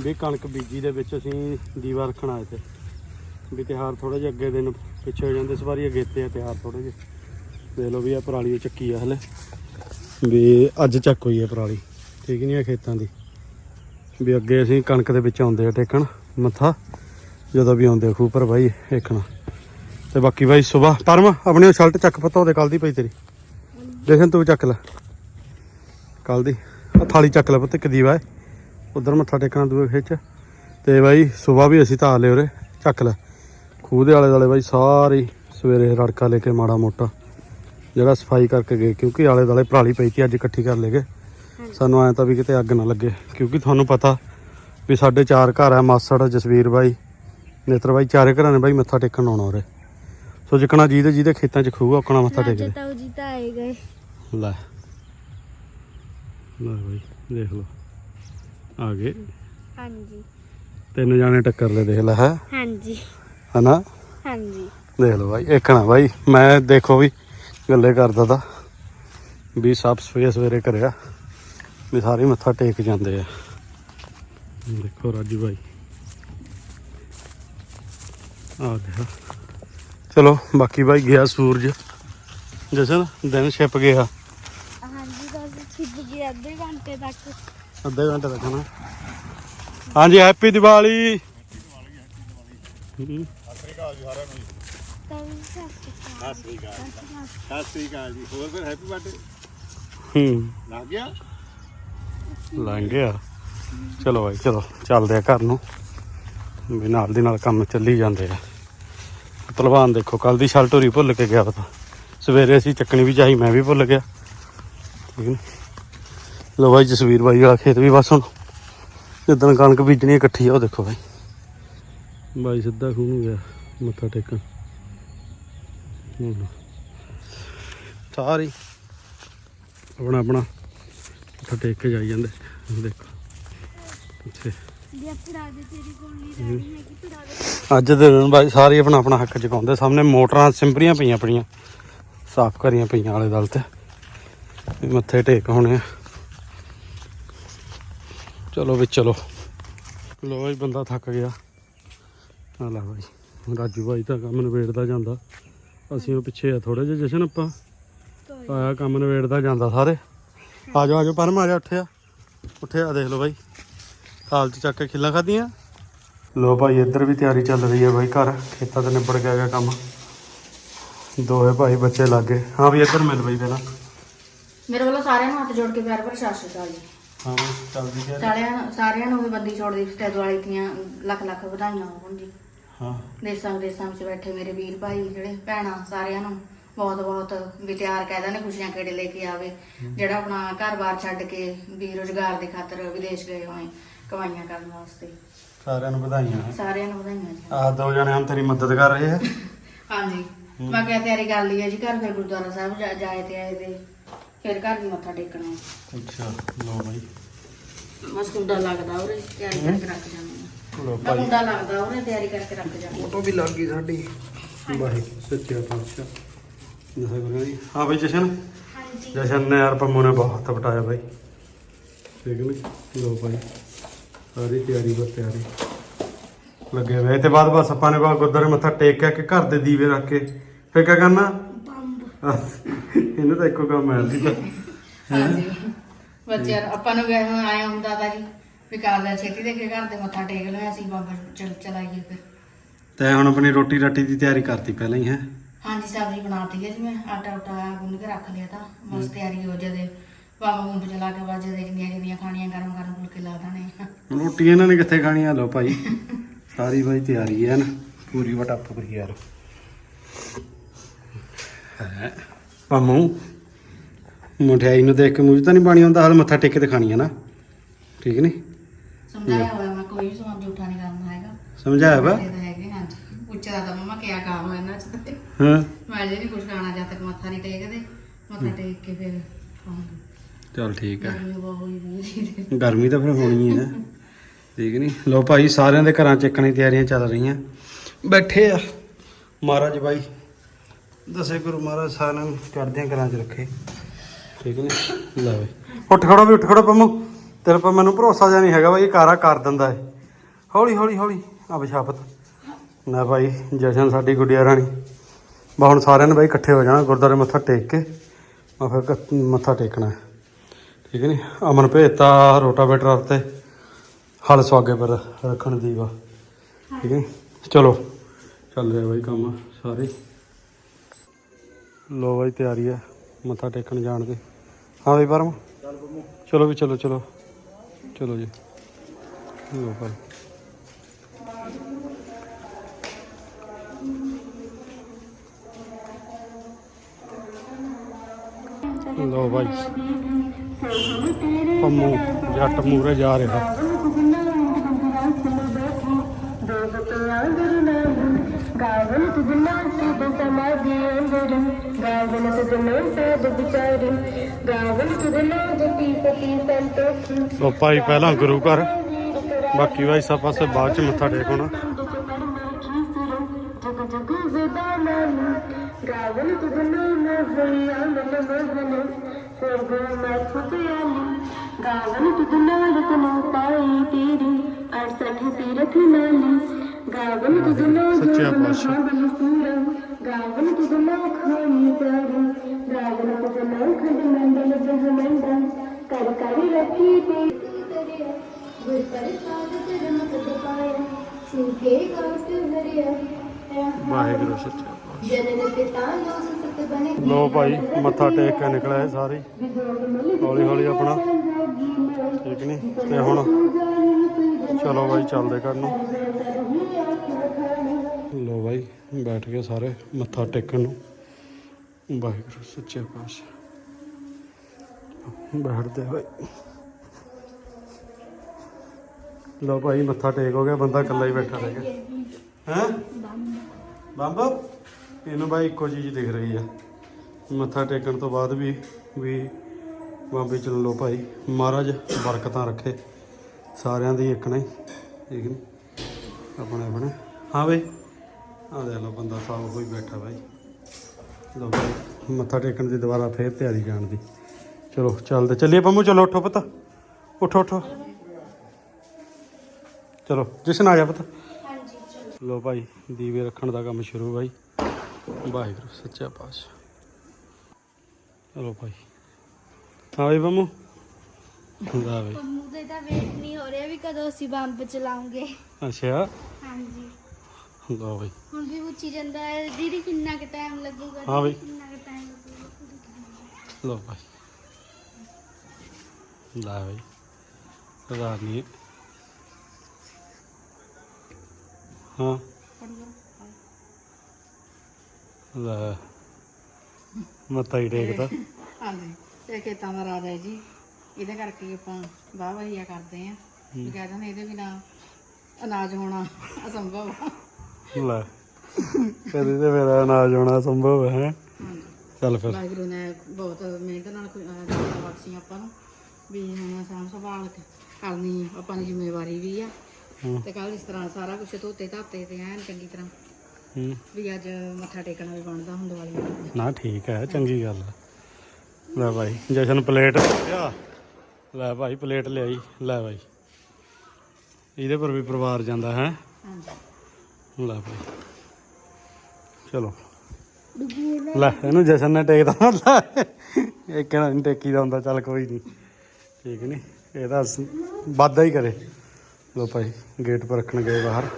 ਵੀ ਕਣਕ ਬੀਜੀ ਦੇ ਵਿੱਚ ਅਸੀਂ ਦੀਵਾ ਰੱਖਣਾ ਇੱਥੇ। ਵੀ ਤਿਉਹਾਰ ਥੋੜਾ ਜਿਹਾ ਅੱਗੇ ਦਿਨ ਪਿੱਛੇ ਹੋ ਜਾਂਦੇ, ਇਸ ਵਾਰੀ ਅਗੇਤੇ ਆ ਤਿਉਹਾਰ ਥੋੜੇ ਜਿਹੇ। ਦੇਖ ਲਓ ਵੀ ਆ ਪਰਾਲੀ ਚੱਕੀ ਆ ਹਲੇ। ਵੀ ਅੱਜ ਚੱਕ ਹੋਈ ਹੈ ਪਰਾਲੀ, ਠੀਕ ਨਹੀਂ ਆ ਖੇਤਾਂ ਦੀ। ਵੀ ਅੱਗੇ ਅਸੀਂ ਕਣਕ ਦੇ ਵਿੱਚ ਆਉਂਦੇ ਆ ਟੇਕਣ ਮੱਥਾ, ਜਦੋਂ ਵੀ ਆਉਂਦੇ ਆ ਖੂਹ ਪਰ ਬਾਈ ਏਕਣਾ ਤੇ ਬਾਕੀ ਬਾਈ, ਸਵੇਰ ਪਰਮ, ਆਪਣੀ ਸ਼ਰਟ ਚੱਕ ਪਤਾ, ਉਹਦੇ ਕੱਲ ਦੀ ਪਈ ਤੇਰੀ। ਦੇਖਣ ਤੂੰ ਚੱਕ ਲੈ। ਕੱਲ ਦੀ। ਆ ਥਾਲੀ ਚੱਕ ਲੈ ਪੁੱਤ ਇੱਕ ਦੀਵਾ ਹੈ। ਉਧਰ ਮੱਥਾ ਟੇਕਣਾ ਦੂਏ ਖਿੱਚ ਤੇ ਬਾਈ ਸਵੇਰ ਵੀ ਅਸੀਂ ਆ ਲਿਓ ਰੇ ਚੱਕ ਲੈ। ਖੂਹ ਦੇ ਆਲੇ ਦੁਆਲੇ ਬਾਈ ਸਾਰੀ ਸਵੇਰੇ ਰੜਕਾ ਲੈ ਕੇ ਮਾੜਾ ਮੋਟਾ। ਜਿਹੜਾ ਸਫ਼ਾਈ ਕਰਕੇ ਗਏ ਕਿਉਂਕਿ ਆਲੇ ਦੁਆਲੇ ਪਰਾਲੀ ਪਈ ਸੀ ਅੱਜ ਇਕੱਠੀ ਕਰ ਲੇਗੇ ਸਾਨੂੰ ਐਂ ਤਾਂ ਵੀ ਕਿਤੇ ਅੱਗ ਨਾ ਲੱਗੇ ਕਿਉਂਕਿ ਤੁਹਾਨੂੰ ਪਤਾ ਵੀ ਸਾਡੇ ਚਾਰ ਘਰ ਆ ਮਾਸੜ ਜਸਵੀਰ ਬਾਈ ਨੇਤਰ ਬਾਈ ਚਾਰੇ ਘਰਾਂ ਨੇ ਬਾਈ ਮੱਥਾ ਟੇਕਣ ਆਉਣਾ ਉਰੇ। ਸੋ ਜਿਕਣਾ ਜਿਹਦੇ ਜਿਹਦੇ ਖੇਤਾਂ 'ਚ ਖੂਹ ਆ ਉਕਣਾ ਮੱਥਾ ਆਏ ਗਏ ਲੈ। ਲੈ ਬਾਈ ਦੇਖ ਲਓ। ਆ ਗਏ। ਹਾਂਜੀ। ਤਿੰਨ ਜਾਣੇ ਟੱਕਰ ਲੈ ਦੇਖ ਲੈ ਹੈ? ਹਾਂਜੀ। ਹਨਾ? ਹਾਂਜੀ। ਦੇਖ ਲਓ ਬਾਈ ਇੱਕ ਨਾ ਬਾਈ ਮੈਂ ਦੇਖੋ ਵੀ ਗੱਲੇ ਕਰਦਾ ਤਾ ਵੀ ਸਭ ਸਵੇਰੇ ਸਵੇਰੇ ਕਰਿਆ ਵੀ ਸਾਰੇ ਮੱਥਾ ਟੇਕ ਜਾਂਦੇ ਆ। ਦੇਖੋ ਰਾਜੂ ਬਾਈ। ਆ ਗਿਆ। ਚਲੋ ਬਾਕੀ ਬਾਈ ਗਿਆ ਸੂਰਜ। ਜਸਨ ਦਿਨ ਛਿਪ ਗਿਆ। ਅੱਧੇ ਘੰਟੇ ਤੱਕ। ਅੱਧੇ ਘੰਟੇ ਤੱਕ ਨਾ ਹਾਂਜੀ ਹੈਪੀ ਦੀਵਾਲੀ। ਹਮ, ਤਾਊ ਜੀ ਸਤਿ ਸ਼੍ਰੀ ਅਕਾਲ। ਸਤਿ ਸ੍ਰੀ ਅਕਾਲ। ਜੀ। ਹੋਰ ਫਿਰ ਹੈਪੀ ਬਰਥਡੇ ਹੂੰ। ਲੱਗ ਗਿਆ? ਲੰਘ ਗਿਆ। ਚਲੋ ਭਾਈ ਚਲੋ ਚੱਲਦੇ ਆ ਘਰ ਨੂੰ। ਵੀ ਨਾਲ ਦੀ ਨਾਲ ਕੰਮ ਚੱਲੀ ਜਾਂਦੇ ਆ। ਪਹਿਲਵਾਨ ਦੇਖੋ ਕੱਲ ਦੀ ਸ਼ਲਟੋਰੀ ਭੁੱਲ ਕੇ ਗਿਆ ਪਤਾ ਸਵੇਰੇ ਅਸੀਂ ਚੱਕਣੀ ਵੀ ਚਾਹੀ ਮੈਂ ਵੀ ਭੁੱਲ ਗਿਆ। ਠੀਕ ਨੀ? ਲੋ ਭਾਈ ਜਸਵੀਰ ਬਾਈ ਵਾਲਾ ਖੇਤ ਵੀ ਬਸ ਹੁਣ। ਜਿੱਦਣ ਕਣਕ ਬੀਜਣੀ ਇਕੱਠੀ ਆ ਉਹ ਦੇਖੋ ਭਾਈ ਬਾਈ ਸਿੱਧਾ ਖੂਹ ਨੂੰ ਗਿਆ ਮੱਥਾ ਟੇਕਣ। ਸਾਰੀ। ਆਪਣਾ ਆਪਣਾ ਮੱਥਾ ਟੇਕ ਕੇ ਜਾਈ ਜਾਂਦੇ। ਦੇਖੋ। ਪਿੱਛੇ। ਹੈ। ਅੱਜ ਦੇ ਦਿਨ ਬਾਈ ਸਾਰੇ ਆਪਣਾ ਆਪਣਾ ਹੱਕ ਚੁਕਾਉਂਦੇ ਸਾਹਮਣੇ ਮੋਟਰਾਂ ਸਿੰਪਰੀਆਂ ਪਈਆਂ ਆਪਣੀਆਂ ਸਾਫ਼ ਕਰੀਆਂ ਪਈਆਂ ਆਲੇ ਦਲ ਤੇ ਮੱਥੇ ਟੇਕ ਹੋਣੇ ਆ। ਚਲੋ ਵੀ ਚਲੋ। ਲੋ ਬਾਈ ਬੰਦਾ ਥੱਕ ਗਿਆ। ਆ ਲੈ ਬਾਈ, ਰਾਜੂ ਭਾਈ ਤਾਂ ਕੰਮ ਨਿਬੇੜਦਾ ਜਾਂਦਾ। ਅਸੀਂ ਉਹ ਪਿੱਛੇ ਆ ਥੋੜੇ ਜਿਹੇ ਜਸ਼ਨ ਆਪਾਂ। ਆਇਆ ਕੰਮ ਨਿਬੇੜਦਾ ਜਾਂਦਾ ਸਾਰੇ। ਆ ਜਾਓ ਆ ਜਾਓ, ਪਰਮ, ਆ ਜਾ ਉੱਠਿਆ। ਉੱਠਿਆ ਦੇਖ ਲਓ ਬਾਈ। ਹਾਲ 'ਚ ਚੱਕ ਕੇ ਖਿੱਲਾਂ ਖਾਧੀਆਂ। ਲੋ ਭਾਈ ਇੱਧਰ ਵੀ ਤਿਆਰੀ ਚੱਲ ਰਹੀ ਹੈ ਬਾਈ ਘਰ। ਖੇਤਾਂ ਤੇ ਨਿਬੜ ਗਿਆ ਗਾ ਕੰਮ। ਦੋਵੇਂ ਭਾਈ ਬੱਚੇ ਲੱਗੇ। ਹਾਂ ਵੀ ਇੱਧਰ ਮਿਲ ਬਈ ਪਹਿਲਾਂ। ਮੇਰੇ ਵੱਲੋਂ ਸਾਰਿਆਂ ਨੂੰ ਹੱਥ ਜੋੜ ਕੇ ਪਿਆਰ ਭਰੀ ਸਤਿ ਸ਼੍ਰੀ ਅਕਾਲ ਜੀ। ਹਾਂ ਬਈ ਚੱਲਦੀ ਤਿਆਰੀ ਸਾਰਿਆਂ ਨੂੰ ਸਾਰਿਆਂ ਨੂੰ ਵੀ ਬੰਦੀ ਛੋੜ ਦਿਵਸ ਤੇ ਦੀਵਾਲੀ ਦੀਆਂ ਲੱਖ ਲੱਖ ਵਧਾਈਆਂ ਹੋਣ ਜੀ। ਹਾਂ। ਦੇਸਾਂ ਵਿਦੇਸਾਂ ਵਿੱਚ ਬੈਠੇ ਮੇਰੇ ਵੀਰ ਭਾਈ ਜਿਹੜੇ ਭੈਣਾਂ ਸਾਰਿਆਂ ਨੂੰ ਬਹੁਤ ਬਹੁਤ ਵੀ ਤਿਆਰ ਕਹਿ ਦਿੰਦੇ ਖੁਸ਼ੀਆਂ ਕਿਹੜੇ ਲੈ ਕੇ ਆਵੇ। ਜਿਹੜਾ ਆਪਣਾ ਘਰ-ਬਾਰ ਛੱਡ ਕੇ ਵੀ ਰੋਜ਼ਗਾਰ ਦੇ ਖਾਤਰ ਵਿਦੇਸ਼ ਗਏ ਹੋਏ ਕਮਾਈਆਂ ਕਰਨ ਵਾਸਤੇ। ਸਾਰਿਆਂ ਨੂੰ ਵਧਾਈਆਂ। ਸਾਰਿਆਂ ਨੂੰ ਵਧਾਈਆਂ ਜੀ। ਆਹ ਦੋ ਜਣੇ ਹਮ ਤੇਰੀ ਮਦਦ ਕਰ ਰਹੇ ਆ। ਹਾਂਜੀ। ਮੈਂ ਕਿਹਾ ਤਿਆਰੀ ਕਰ ਲਈ ਹੈ ਜੀ ਘਰ ਫਿਰ ਗੁਰਦੁਆਰਾ ਸਾਹਿਬ ਜਾ- ਜਾਏ ਤੇ ਆਏ ਤੇ। ਫਿਰ ਘਰ ਵੀ ਮੱਥਾ ਟੇਕਣਾ। ਅੱਛਾ ਲੋ ਬਾਈ। ਬਸ ਕੁੰਡਾ ਲੱਗਦਾ ਉਹਰੇ ਤਿਆਰੀ ਕਰਕੇ ਰੱਖ ਜਾਂਦੇ ਆ। ਲੋ ਤਾਂ ਭਾਈ ਕੁੰਡਾ ਲੱਗਦਾ ਉਹਨੇ ਤਿਆਰੀ ਕਰਕੇ ਰੱਖ ਜਾਂਦੇ ਆ। ਫੋਟੋ ਵੀ ਲੱਗ ਗਈ ਸਾਡੀ। ਬਾਈ ਸੱਚਿਆ ਪਾਤਸ਼ਾਹ। ਦੱਸਿਆ ਕਰੋ ਜੀ। ਹਾਂ ਬਈ ਜਸ਼ਨ। ਹਾਂਜੀ। ਜਸ਼ਨ ਨੇ ਯਾਰ ਪੰਮੂ ਨੇ ਬਹੁਤ ਪਟਾਇਆ ਬਾਈ। ਠੀਕ ਨੇ? ਲੋ ਭਾਈ ਸਾਰੀ ਤਿਆਰੀ ਬਸ ਤਿਆਰੀ। ਲੱਗੇ ਹੋਏ ਤੇ ਬਾਅਦ ਬਸ ਆਪਾਂ ਨੇ ਬਾ ਗੁਰਦੁਆਰੇ ਮੱਥਾ ਟੇਕ ਕੇ ਘਰ ਦੇ ਦੀਵੇ ਰੱਖ ਕੇ। ਫੇਰ ਕਿਆ ਕਰਨਾ? ਇਹਨੂੰ ਤਾਂ ਇੱਕੋ ਕੰਮ ਹੈ ਸੀ। ਹਾਂਜੀ। ਬੱਚਿਆਂ ਨੂੰ- ਆਪਾਂ ਨੂੰ ਵੀ ਐਵੇਂ ਆਇਆ ਹੁੰਦਾ ਤਾਂ ਜੀ ਵੀ ਕਰ ਲੈ ਛੇਤੀ ਦੇ ਕੇ ਘਰ ਦੇ ਮੱਥਾ ਟੇਕ ਲਿਆ ਅਸੀਂ ਬਾਬਾ ਚਲ ਚਲਾਈਏ ਫਿਰ। ਤੇ ਹੁਣ ਆਪਣੀ ਰੋਟੀ ਰਾਟੀ ਦੀ ਤਿਆਰੀ ਕਰਤੀ ਪਹਿਲਾਂ ਹੀ ਹੈ? ਹਾਂਜੀ ਸਬਜ਼ੀ ਬਣਾਤੀ ਹੈ ਜੀ ਮੈਂ ਆਟਾ ਉਟਾ ਗੁੰਨ ਕੇ ਰੱਖ ਲਿਆ ਤਾਂ ਬਸ ਤਿਆਰੀ ਹੋ ਜਦੇ ਬਾਬਾ ਗੁੰਬ ਚਲਾ ਕੇ ਬਾਜੇ ਦੇ ਜਿੰਨੀਆਂ ਜਿੰਨੀਆਂ ਖਾਣੀਆਂ ਗਰਮ ਗਰਮ ਫੁਲਕੇ ਲਾ ਦੇਣੇ ਰੋਟੀ ਇਹਨਾਂ ਨੇ ਕਿੱਥੇ ਖਾਣੀ ਆ ਲੋ ਭਾਈ। ਸਾਰੀ ਬਾਈ ਤਿਆਰੀ ਹੈ ਨਾ ਪੂਰੀ ਵਟਾਪ ਕਰੀ ਯਾਰ। ਹੈ ਪੰਮੂ ਮਠਿਆਈ ਨੂੰ ਦੇਖ ਕੇ ਮੂੰਹ 'ਚ ਤਾਂ ਨਹੀਂ ਪਾਣੀ ਆਉਂਦਾ ਹਾਲ ਮੱਥਾ ਟੇਕ ਕੇ ਤੇ ਖਾਣੀ ਹੈ ਨਾ। ਠੀਕ ਨਹੀਂ? ਸਮਝਾਇਆ ਹੋਇਆ ਮੈਂ ਕੋਈ ਵੀ ਸਮਾਨ ਝੂਠਾ ਨਹੀਂ ਕਰਨਾ ਹੈਗਾ। ਸਮਝਾਇਆ ਵਾ? ਇਹ ਤਾਂ ਹੈਗੇ ਹਾਂਜੀ। ਪੁੱਛਦਾ ਤਾਂ ਮਮਾ ਕਿਆ ਕੰਮ ਇਹਨਾਂ ਚ ਤੇ। ਹਾਂ। ਮੈਂ ਜੇ ਨਹੀਂ ਕੁਝ ਖਾਣਾ ਜਦ ਤੱਕ ਮੱਥਾ ਨਹੀਂ ਟੇਕਦੇ ਮੱਥਾ ਟੇਕ ਕੇ ਫਿਰ ਚਲ ਠੀਕ ਹੈ ਗਰਮੀ ਬਹੁਤ ਹੋਈ ਵੀ ਹੈ ਗਰਮੀ ਤਾਂ ਫਿਰ ਹੋਣੀ ਹੈ ਠੀਕ ਨਹੀਂ? ਲੋ ਭਾਈ ਸਾਰਿਆਂ ਦੇ ਘਰਾਂ ਚੱਕਣ ਦੀ ਤਿਆਰੀਆਂ ਚੱਲ ਰਹੀਆਂ। ਬੈਠੇ ਆ। ਮਹਾਰਾਜ ਬਾਈ ਦਸੇ ਗੁਰੂ ਮਹਾਰਾਜ ਸਾਰਿਆਂ ਨੂੰ ਚੜ੍ਹਦਿਆਂ ਘਰਾਂ ਚ ਰੱਖੇ। ਠੀਕ ਨੇ ਲੈ ਬਈ। ਉੱਠ ਖੜੋ ਵੀ ਉੱਠ ਖੜੋ ਪੰਮੂ। ਤੇਰੇ ਪਰ ਮੈਨੂੰ ਭਰੋਸਾ ਜਿਹਾ ਨਹੀਂ ਹੈਗਾ ਬਾਈ ਇਹ ਕਾਰਾ ਕਰ ਦਿੰਦਾ ਹੈ ਹੌਲੀ ਹੌਲੀ ਹੌਲੀ। ਆ ਬਿਸ਼ਾਪਤ। ਨਾ ਭਾਈ ਜਸ਼ਨ ਸਾਡੀ ਗੁੱਡੀਆ ਰਾਣੀ। ਬਾ ਹੁਣ ਸਾਰਿਆਂ ਨੇ ਬਾਈ ਇਕੱਠੇ ਹੋ ਜਾਣਾ ਗੁਰਦੁਆਰੇ ਮੱਥਾ ਟੇਕ ਕੇ ਮੈਂ ਫਿਰ ਮੱਥਾ ਟੇਕਣਾ ਠੀਕ ਨਹੀਂ ਅਮਨ ਭੇਜਤਾ ਰੋਟਾਵੇਟਰ ਤੇ ਹਲ ਸੁਆਗੇ ਪਰ ਰੱਖਣ ਦੀ ਵਾ। ਠੀਕ ਹੈ ਚਲੋ। ਚੱਲ ਰਿਹਾ ਬਾਈ ਕੰਮ ਸਾਰੇ। ਲੋ ਬਾਈ, ਤਿਆਰੀ ਹੈ ਮੱਥਾ ਟੇਕਣ ਜਾਣ ਦੀ। ਹਾਂ ਬਈ, ਪਰਮ। ਚਲੋ ਵੀ, ਚਲੋ ਚਲੋ। ਚਲੋ ਜੀ। ਲੋ ਭਾਈ। ਲੋ ਭਾਈ ਪੰਮੂ, ਜੱਟ ਮੂਰੇ ਜਾ ਰਿਹਾ। ਗਾਵਨ ਤੁਝਨਾ ਸਾਧ ਵਿਚਾਰੀ ਗਾਵਨ ਤੁਝਨਾ ਜਤੀ ਸਤੀ ਸੰਤੋਖ ਲੋ ਭਾਈ ਪਹਿਲਾਂ ਗੁਰੂ ਘਰ ਬਾਕੀ ਭਾਈ ਸਭ ਪਾਸੇ ਬਾਅਦ ਚ ਮੱਥਾ ਟੇਕਣਾ ਗਾਵਨ ਤੁਝਨਾ ਮੈਂ ਹੋਇਆ ਮਨ ਮਨ ਸਰਗੁਣ ਮੈਂ ਛੁਪਿਆਨੀ ਗਾਵਨ ਤੁਝਨਾ ਰਤਨ ਪਾਈ ਤੇਰੀ 68 ਤੀਰਥ ਨਾਲੀ। ਗਾਵਨ ਤੁਝਨਾ ਸੱਚਿਆ ਪਾਤਸ਼ਾਹ। ਗਾਵਨ ਤੁਝਨਾ ਖਾਣੀ ਪਿਆਰੀ ਗਾਵਨ ਤੁਝਨਾ ਖੰਡ ਮੰਡਲ ਜਹ ਮੰਡਲ ਕਰ ਕਰ ਰੱਖੀ ਤੇ ਗੁਰ ਪ੍ਰਸਾਦ ਤੇਰੇ ਮੁਖ ਪਾਇਆ ਸੁਖੇ ਕਾਟ ਹਰਿਆ ਵਾਹਿਗੁਰੂ ਸੱਚਾ ਜਨਨ ਪਿਤਾ ਜੋ ਸਤ ਬਨੇ ਲੋ ਭਾਈ ਮੱਥਾ ਟੇਕ ਕੇ ਨਿਕਲਿਆ ਸਾਰੇ ਹੌਲੀ ਹੌਲੀ ਆਪਣਾ ਠੀਕ ਨਹੀਂ ਤੇ ਹੁਣ ਚਲੋ ਬਾਈ ਚੱਲਦੇ ਘਰ ਨੂੰ ਲੋ ਬਾਈ, ਬੈਠ ਗਏ ਸਾਰੇ, ਮੱਥਾ ਟੇਕਣ ਨੂੰ। ਵਾਹਿਗੁਰੂ, ਸੱਚੇ ਪਾਤਸ਼ਾਹ। ਬੈਠਦੇ ਬਾਈ। ਲੋ ਭਾਈ, ਮੱਥਾ ਟੇਕ ਹੋ ਗਿਆ, ਬੰਦਾ ਇਕੱਲਾ ਹੀ ਬੈਠਾ ਰਹਿ ਗਿਆ। ਹੈ? ਬੰਬ? ਇਹਨੂੰ ਬਾਈ ਇੱਕੋ ਚੀਜ਼ ਦਿਖ ਰਹੀ ਆ। ਮੱਥਾ ਟੇਕਣ ਤੋਂ ਬਾਅਦ ਵੀ ਵੀ ਬਾਬੇ ਚੱਲ ਲੋ ਭਾਈ, ਮਹਾਰਾਜ ਬਰਕਤਾਂ ਰੱਖੇ। ਸਾਰਿਆਂ ਦੀ ਇੱਕ ਨਹੀਂ ਠੀਕ ਨੀ? ਆਪਣੇ ਆਪਣੇ। ਹਾਂ ਬਈ। ਆ ਦੇ ਲੋ ਬੰਦਾ ਸਾਹ ਕੋਈ ਬੈਠਾ ਬਾਈ। ਲੋ ਭਾਈ ਮੱਥਾ ਟੇਕਣ ਦੀ ਦੁਬਾਰਾ ਫੇਰ ਤਿਆਰੀ ਜਾਣ ਦੀ। ਚਲੋ ਚੱਲਦੇ। ਚੱਲੀਏ ਪੰਮੂ ਚਲੋ ਉੱਠੋ ਪੁੱਤ। ਉੱਠੋ ਉੱਠੋ। ਚਲੋ ਜਸ਼ਨ ਆ ਜਾ ਪੁੱਤ। ਲੋ ਭਾਈ ਦੀਵੇ ਰੱਖਣ ਦਾ ਕੰਮ ਸ਼ੁਰੂ ਭਾਈ ਵਾਹਿਗੁਰੂ ਸੱਚਾ ਪਾਤਸ਼ਾਹ। ਚਲੋ ਭਾਈ। ਹਾਂ ਬਈ ਬੰਮੂ ਦਾ ਬਈ। ਪੰਮੂ ਦੇ ਤਾਂ ਵੇਟ ਨਹੀਂ ਹੋ ਰਿਹਾ ਵੀ ਕਦੋਂ ਅਸੀਂ ਬੰਬ ਚਲਾਉਂਗੇ। ਅੱਛਾ। ਹਾਂਜੀ। ਲੋ ਬਈ। ਹੁਣ ਵੀ ਪੁੱਛੀ ਜਾਂਦਾ ਹੈ ਦੀਦੀ ਕਿੰਨਾ ਕੁ ਟਾਈਮ ਲੱਗੂਗਾ ਹਾਂ ਬਈ। ਕਿੰਨਾ ਕੁ ਟਾਈਮ ਲੱਗੂਗਾ ਲੋ ਭਾਈ ਲੈ ਬਈ ਰਾਨੀ ਹਾਂ। ਲੈ। ਮੱਥਾ ਹੀ ਟੇਕਦਾ। ਹਾਂਜੀ ਇਹ ਖੇਤਾਂ ਦਾ ਰਾਜਾ ਹੈ ਜੀ। ਇਹਦੇ ਕਰਕੇ ਆਪਾਂ ਵਾਹ ਵਾਹੀਆ ਕਰਦੇ ਆਂ ਵੀ ਕਹਿ ਦਿੰਦੇ ਇਹਦੇ ਬਿਨਾ ਅਨਾਜ ਹੋਣਾ ਅਸੰਭਵ ਆ। ਲੈ ਕਦੇ ਤੇ ਮੇਰਾ ਅਨਾਜ ਹੋਣਾ ਸੰਭਵ ਹੈ। ਹਾਂਜੀ ਚੱਲ ਫਿਰ। ਵਾਹਿਗੁਰੂ ਨੇ ਬਹੁਤ ਮਿਹਨਤ ਨਾਲ ਕੋਈ, ਦਾਤਾਂ ਆਪਾਂ ਨੂੰ ਵੀ ਹੁਣ ਸਾਂਭ ਸੰਭਾਲ ਕੇ ਕਰਨੀ ਆਪਾਂ ਦੀ ਜ਼ਿੰਮੇਵਾਰੀ ਵੀ ਆ। ਹੂੰ। ਤੇ ਕੱਲ ਇਸ ਤਰ੍ਹਾਂ ਸਾਰਾ ਕੁਝ ਧੋਤੇ ਧਾਤੇ ਤੇ ਐਨ ਚੰਗੀ ਤਰ੍ਹਾਂ ਹੂੰ। ਵੀ ਅੱਜ ਮੱਥਾ ਟੇਕਣਾ ਵੀ ਬਣਦਾ ਹੁਣ ਦੀਵਾਲੀ ਨੂੰ ਨਾ ਠੀਕ ਹੈ ਚੰਗੀ ਗੱਲ ਹੈ। ਲੈ ਭਾਈ ਜਸ਼ਨ ਪਲੇਟ ਲਿਆ। ਲੈ ਭਾਈ ਪਲੇਟ ਲਿਆਈ। ਲੈ ਭਾਈ। ਇਹਦੇ ਪਰ ਵੀ ਪਰਿਵਾਰ ਜਾਂਦਾ ਹੈ। ਹਾਂਜੀ। ਲੈ ਭਾਈ। ਚਲੋ। ਲੈ ਇਹਨੂੰ ਜਸ਼ਨ ਨੇ ਟੇਕਦਾ ਲੈ ਇਹ ਕਿਹੜਾ ਨਹੀਂ ਟੇਕੀ ਦਾ ਹੁੰਦਾ ਚੱਲ ਕੋਈ ਨਹੀਂ। ਠੀਕ ਨਹੀਂ ਇਹਦਾ ਵਾਧਾ ਹੀ ਕਰੇ। ਲੋ ਭਾਈ ਗੇਟ ਪਰ ਰੱਖਣ ਗਏ ਬਾਹਰ।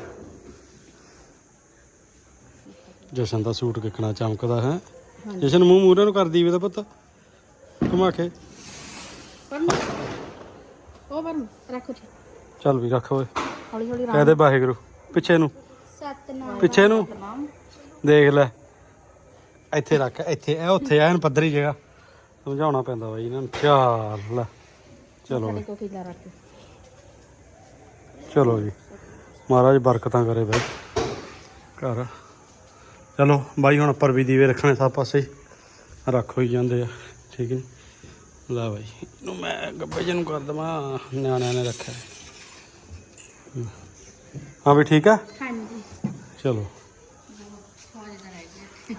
ਜਸ਼ਨ ਦਾ ਸੂਟ ਕਿੱਕਣਾ ਚਮਕਦਾ ਹੈ। ਜਸ਼ਨ ਮੂੰਹ ਮੂਰੇ ਨੂੰ ਕਰਦੀ ਵੇ ਤਾਂ ਪੁੱਤ। ਘੁਮਾ ਕੇ। ਪਰਨ ਉਹ ਪਰਨ ਰੱਖੋ ਜੀ ਚੱਲ ਵੀ ਰੱਖ ਓਏ। ਹੌਲੀ ਹੌਲੀ ਕਹਿ ਦੇ ਵਾਹਿਗੁਰੂ। ਪਿੱਛੇ ਨੂੰ। ਸਤਨਾਮ। ਪਿੱਛੇ ਨੂੰ। ਦੇਖ ਲੈ। ਇੱਥੇ ਰੱਖ ਇੱਥੇ। ਇਹ ਉੱਥੇ ਐਨ ਪੱਧਰੀ ਜਗ੍ਹਾ। ਸਮਝਾਉਣਾ ਪੈਂਦਾ ਬਾਈ ਇਹਨਾਂ ਨੂੰ। ਚੱਲ। ਲੈ ਚਲੋ ਸਾਡੇ ਬਈ, ਕੋ ਕਿਲਾ ਰੱਖ। ਚਲੋ ਜੀ। ਮਹਾਰਾਜ ਬਰਕਤਾਂ ਕਰੇ ਬਾਈ। ਘਰ। ਚਲੋ ਬਾਈ ਹੁਣ ਉੱਪਰ ਵੀ ਦੀਵੇ ਰੱਖਣੇ ਸਭ ਪਾਸੇ। ਹੀ। ਰੱਖ ਹੋਈ ਜਾਂਦੇ ਆ। ਠੀਕ ਨੀ ਲੈ ਬਾਈ। ਇਹਨੂੰ ਮੈਂ ਗੱਬੇ ਜਿਹਨੂੰ ਕਰ ਦਵਾਂ। ਨਿਆਣਿਆਂ ਨੇ ਰੱਖਿਆ। ਹਾਂ ਵੀ ਠੀਕ ਆ? ਹਾਂਜੀ। ਚਲੋ।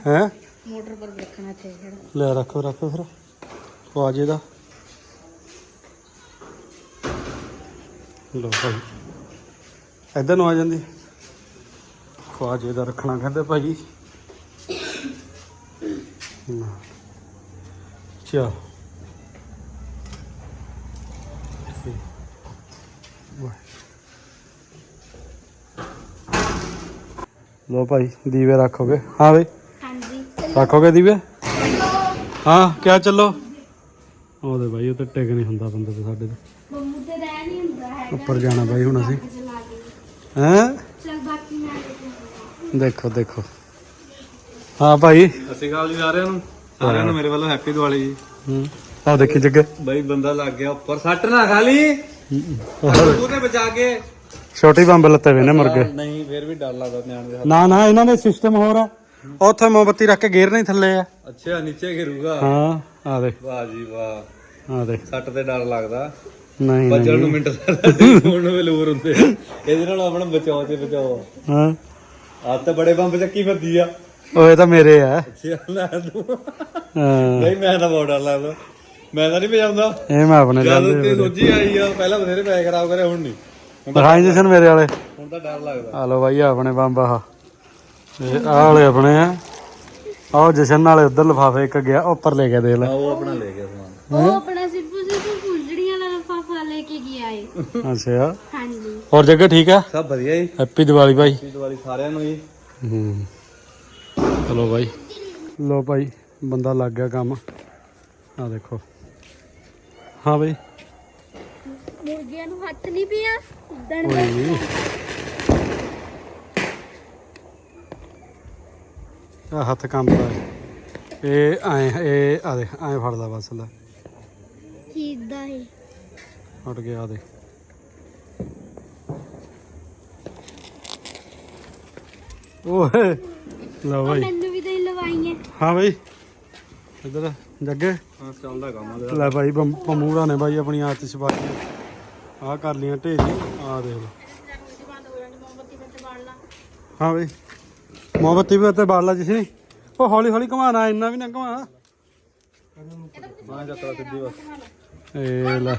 ਹੈ। ਮੋਟਰ ਪਰ ਰੱਖਣਾ ਜਿਹੜਾ ਲੈ ਰੱਖੋ ਰੱਖੋ ਫਿਰ। ਖਵਾਜੇ ਦਾ ਲੋ ਭਾਈ। ਇਧਰ ਨੂੰ ਆ ਜਾਂਦੀ। ਖਵਾਜੇ ਦਾ ਰੱਖਣਾ ਕਹਿੰਦੇ ਭਾਈ। ਨਾ। ਚਲੋ ਠੀਕ। ਵਾਹ। ਲੋ ਭਾਈ ਦੀਵੇ ਰੱਖੋਗੇ। ਹਾਂ ਬਈ। ਹਾਂਜੀ। ਰੱਖੋਗੇ ਦੀਵੇ? ਹਾਂ ਕਿਆ ਚੱਲੋ? ਉਹਦੇ ਭਾਈ ਉਹ ਤੇ ਟਿਕ ਨਹੀਂ ਹੁੰਦਾ ਬੰਦੇ ਤੇ ਸਾਡੇ ਤੇ। ਪੰਮੂ ਤੇ ਰਹਿ ਨਹੀਂ ਹੁੰਦਾ ਹੈਗਾ। ਉੱਪਰ ਜਾਣਾ ਬਾਈ ਹੁਣ ਅਸੀਂ। ਹੈਂ? ਚਲ ਬਾਕੀ ਮੈਂ। ਦੇਖੋ ਦੇਖੋ। ਹਾਂ ਭਾਈ। ਸਤਿ ਸ਼੍ਰੀ ਅਕਾਲ ਜੀ ਸਾਰਿਆਂ ਨੂੰ। ਸਾਰਿਆਂ ਨੂੰ ਮੇਰੇ ਵੱਲੋਂ ਹੈਪੀ ਦੀਵਾਲੀ ਜੀ। ਹੂੰ। ਆ ਦੇਖੀ ਜੱਗੇ। ਬਾਈ ਬੰਦਾ ਲੱਗ ਗਿਆ ਉੱਪਰ। ਸੱਟ ਨਾ ਖਾ ਲਈ। ਤੂੰ ਤੇ ਬਚਾ ਕੇ ਛੋਟੀ ਬੰਬ ਲੱਤੇ ਵੇ ਨੇ ਮੁਰਗੇ। ਨਹੀਂ ਫੇਰ ਵੀ ਡਰ ਲੱਗਦਾ ਨਿਆਣ ਦੇ ਹੱਥ। ਨਾ ਨਾ ਇਹਨਾਂ ਦੇ ਸਿਸਟਮ ਹੋਰ ਆ। ਉੱਥੇ ਮੋਮਬੱਤੀ ਰੱਖ ਕੇ ਗੇਰ ਨਹੀਂ ਥੱਲੇ ਆ। ਅੱਛਾ ਨੀਚੇ ਗਿਰੂਗਾ? ਹਾਂ ਆ ਦੇ। ਵਾਹ ਜੀ ਵਾਹ। ਆ ਦੇ। ਸੱਟ ਤੇ ਡਰ ਲੱਗਦਾ। ਨਹੀਂ ਬਚਣ ਨੂੰ ਮਿੰਟ ਹੁਣ ਨੂੰ ਵੇਲੂਰ ਹੁੰਦੇ। ਇਹਦੇ ਨਾਲ ਆਪਣਾ ਬਚਾਓ ਤੇ ਬਚਾਓ। ਹਾਂ। ਆ ਤਾਂ ਬੜੇ ਬੰਬ ਚੱਕੀ ਫਿਰਦੀ ਆ। ਇਹ ਤਾਂ ਮੇਰੇ ਆ। ਅੱਛਾ ਲੈ ਤੂੰ। ਹਾਂ। ਨਹੀਂ ਮੈਂ ਤਾਂ ਬਹੁਤ ਡਰ ਲੱਗਦਾ। ਮੈਂ ਤਾਂ ਨਹੀਂ ਵਜਾਉਂਦਾ ਇਹ ਮੈਂ ਆਪਣੇ ਜਦ ਜਾਂਦੇ ਤੇ ਸੋਝੀ ਆਈ ਆ ਪਹਿਲਾਂ ਬਥੇਰੇ ਪੈਸੇ ਖਰਾਬ ਕਰੇ ਹੁਣ ਨਹੀਂ। ਦਿਖਾਈ ਜਸ਼ਨ ਮੇਰੇ ਵਾਲੇ। ਹੁਣ ਤਾਂ ਡਰ ਲੱਗਦਾ। ਆ ਲੋ ਬਾਈ ਆਹ ਆਪਣੇ ਬੰਬ ਆਹ ਇਹ ਆਹ ਵਾਲੇ ਆਪਣੇ ਆ। ਆਹ ਜਸ਼ਨ ਨਾਲੇ ਉਧਰ ਲਫਾਫੇ ਇੱਕ ਗਿਆ ਉੱਪਰ ਲੈ ਕੇ ਦੇ ਲੈ। ਆ ਉਹ ਆਪਣਾ ਲੈ ਗਿਆ ਸਮਾਨ। ਉਹ ਆਪਣਾ ਸਿਰਫ ਸਿਰਫ ਫੁੱਲੜੀਆਂ ਵਾਲਾ ਲਫਾਫਾ ਲੈ ਕੇ ਗਿਆ ਏ। ਅੱਛਾ। ਹਾਂਜੀ। ਹੋਰ ਜੱਗੇ ਠੀਕ ਆ? ਸਭ ਵਧੀਆ ਜੀ। ਹੈਪੀ ਦੀਵਾਲੀ ਭਾਈ ਹੈਪੀ ਦੀਵਾਲੀ ਸਾਰਿਆਂ ਨੂੰ ਜੀ। ਹੂੰ। ਚਲੋ ਭਾਈ ਲੋ ਭਾਈ ਬੰਦਾ ਲੱਗ ਗਿਆ ਕੰਮ। ਆ ਦੇਖੋ। ਹਾਂ ਭਾਈ ਮੁਰਗੀਆਂ ਨੂੰ ਹੱਥ ਨਹੀਂ ਪਿਆ ਕੋਈ ਨਹੀਂ ਆ ਹੱਥ ਕੰਮ ਦਾ ਇਹ ਐ ਇਹ ਆ ਦੇ ਐ ਫੜਦਾ ਬਸ ਲੈ। ਕੀਦਾ ਏ ਹਟ ਗਿਆ ਆ ਦੇ ਓਏ ਲਓ ਭਾਈ ਮੈਨੂੰ ਵੀ ਤਾਂ ਲਵਾਈਏ ਹਾਂ ਭਾਈ ਇੱਧਰ ਜੱਗੇ। ਹਾਂ ਚੱਲਦਾ ਕੰਮ ਲੈ ਭਾਈ ਪੰਮੂੜਾ ਨੇ ਭਾਈ ਆਪਣੀ ਆਤਿਸ਼ ਬਾਕੀ ਆ ਕਰ ਲੀਆਂ ਢੇਰੀ ਆ ਦੇਖ ਲਓ। ਹਾਂ ਭਾਈ ਮੋਮਬੱਤੀ ਵੀ ਉੱਤੇ ਬਾੜ ਲਾ ਜਿਸੀ ਉਹ ਹੌਲੀ ਹੌਲੀ ਘਮਾਣਾ ਇੰਨਾ ਵੀ ਨਾ ਘਮਾ ਮਾਂ ਚੱਕਰਾ ਸਿੱਧੀ ਬਸ ਏ ਲੈ।